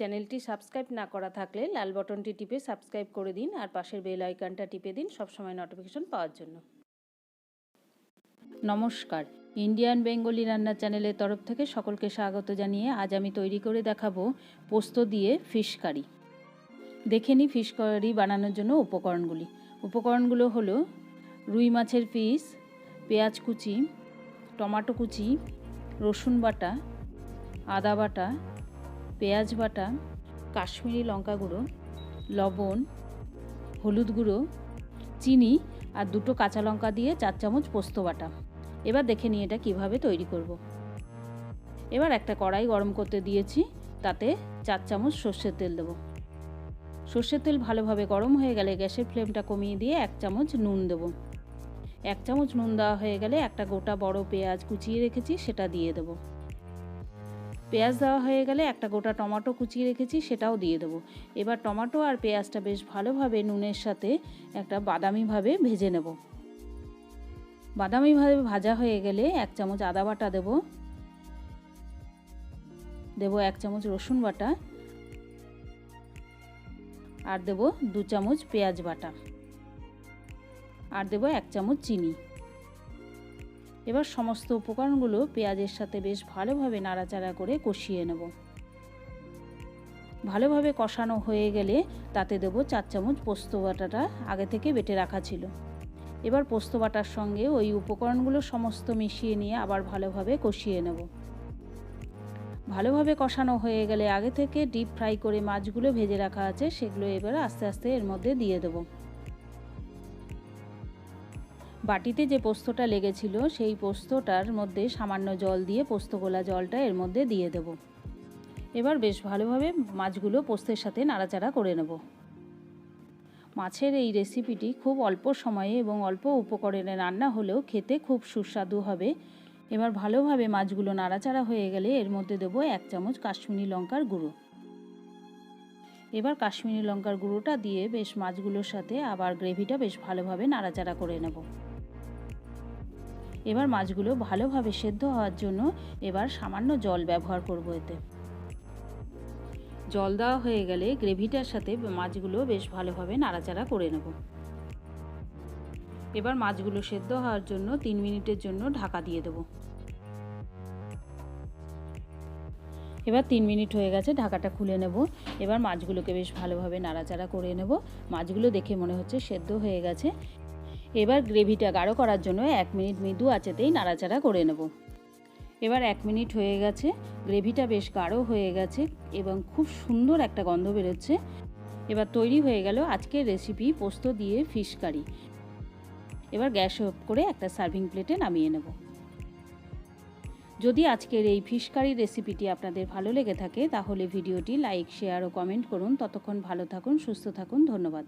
চ্যানেলটি সাবস্ক্রাইব না করা থাকলে লাল বটনটি টিপে সাবস্ক্রাইব করে দিন আর পাশের বেল আইকনটা টিপে দিন সবসময় নোটিফিকেশন পাওয়ার জন্য। নমস্কার। ইন্ডিয়ান বেঙ্গলি রান্না চ্যানেলের তরফ থেকে সকলকে স্বাগত জানিয়ে আজ আমি তৈরি করে দেখাবো পোস্ত দিয়ে ফিশ কারি। দেখে নিই ফিশ কারি বানানোর জন্য উপকরণগুলি। উপকরণগুলো হলো রুই মাছের পিস, পেঁয়াজ কুচি, টমাটো কুচি, রসুন বাটা, আদা বাটা পেঁয়াজ বাটা, কাশ্মীরি লঙ্কা গুঁড়ো, লবণ, হলুদ গুঁড়ো, চিনি আর দুটো কাঁচা লঙ্কা দিয়ে চার চামচ পোস্ত বাটা। এবার দেখে নিই এটা কীভাবে তৈরি করব। এবার একটা কড়াই গরম করতে দিয়েছি, তাতে চার চামচ সর্ষের তেল দেবো। সর্ষের তেল ভালোভাবে গরম হয়ে গেলে গ্যাসের ফ্লেমটা কমিয়ে দিয়ে এক চামচ নুন দেবো। এক চামচ নুন দেওয়া হয়ে গেলে একটা গোটা বড় পেঁয়াজ কুচিয়ে রেখেছি, সেটা দিয়ে দেবো। পেঁয়াজ দেওয়া হয়ে গেলে একটা গোটা টমেটো কুচিয়ে রেখেছি, সেটাও দিয়ে দেবো। এবার টমেটো আর পেঁয়াজটা বেশ ভালোভাবে নুনের সাথে একটা বাদামিভাবে ভেজে নেব। বাদামিভাবে ভাজা হয়ে গেলে এক চামচ আদা বাটা দেব। দেব এক চামচ রসুন বাটা। আর দেব দু চামচ পেঁয়াজ বাটা। আর দেব এক চামচ চিনি। এবার সমস্ত উপকরণগুলো পেঁয়াজের সাথে বেশ ভালোভাবে নাড়াচাড়া করে কষিয়ে নেব। ভালোভাবে কষানো হয়ে গেলে তাতে দেব চার চামচ পোস্ত বাটাটা আগে থেকে বেটে রাখা ছিল। এবার পোস্ত বাটার সঙ্গে ওই উপকরণগুলো সমস্ত মিশিয়ে নিয়ে আবার ভালোভাবে কষিয়ে নেব। ভালোভাবে কষানো হয়ে গেলে আগে থেকে ডিপ ফ্রাই করে মাছগুলো ভেজে রাখা আছে, সেগুলো এবার আস্তে আস্তে এর মধ্যে দিয়ে দেবো। বাটিতে যে পোস্তটা লেগেছিল, সেই পোস্তটার মধ্যে সামান্য জল দিয়ে পোস্ত গোলা জলটা এর মধ্যে দিয়ে দেব। এবার বেশ ভালোভাবে মাছগুলো পোস্তের সাথে নাড়াচাড়া করে নেব। মাছের এই রেসিপিটি খুব অল্প সময়ে এবং অল্প উপকরণে রান্না হলেও খেতে খুব সুস্বাদু হবে। এবার ভালোভাবে মাছগুলো নাড়াচাড়া হয়ে গেলে এর মধ্যে দেবো এক চামচ কাশ্মীরি লঙ্কার গুঁড়ো। এবার কাশ্মীরি লঙ্কার গুঁড়োটা দিয়ে বেশ মাছগুলোর সাথে আবার গ্রেভিটা বেশ ভালোভাবে নাড়াচাড়া করে নেব। এবার মাছগুলো ভালোভাবে সেদ্ধ হওয়ার জন্য এবার সামান্য জল ব্যবহার করব এতে। জল দেওয়া হয়ে গেলে গ্রেভিটার সাথে মাছগুলো বেশ ভালোভাবে নাড়াচাড়া করে নেব। এবার মাছগুলো সেদ্ধ হওয়ার জন্য তিন মিনিটের জন্য ঢাকা দিয়ে দেব। এবার তিন মিনিট হয়ে গেছে ঢাকাটা খুলে নেব। এবার মাছগুলোকে বেশ ভালোভাবে নাড়াচাড়া করে নেব। মাছগুলো দেখে মনে হচ্ছে সেদ্ধ হয়ে গেছে। এবার গ্রেভিটা গাঢ় করার জন্য এক মিনিট মৃদু আঁচেতেই নাড়াচাড়া করে নেব। এবার এক মিনিট হয়ে গেছে, গ্রেভিটা বেশ গাঢ় হয়ে গেছে এবং খুব সুন্দর একটা গন্ধ বেরোচ্ছে। এবার তৈরি হয়ে গেল আজকের রেসিপি পোস্ত দিয়ে ফিশ কারি এবার গ্যাস অফ করে একটা সার্ভিং প্লেটে নামিয়ে নেব। যদি আজকের এই ফিশ কারি রেসিপিটি আপনাদের ভালো লেগে থাকে, তাহলে ভিডিওটি লাইক শেয়ার ও কমেন্ট করুন। ততক্ষণ ভালো থাকুন, সুস্থ থাকুন। ধন্যবাদ।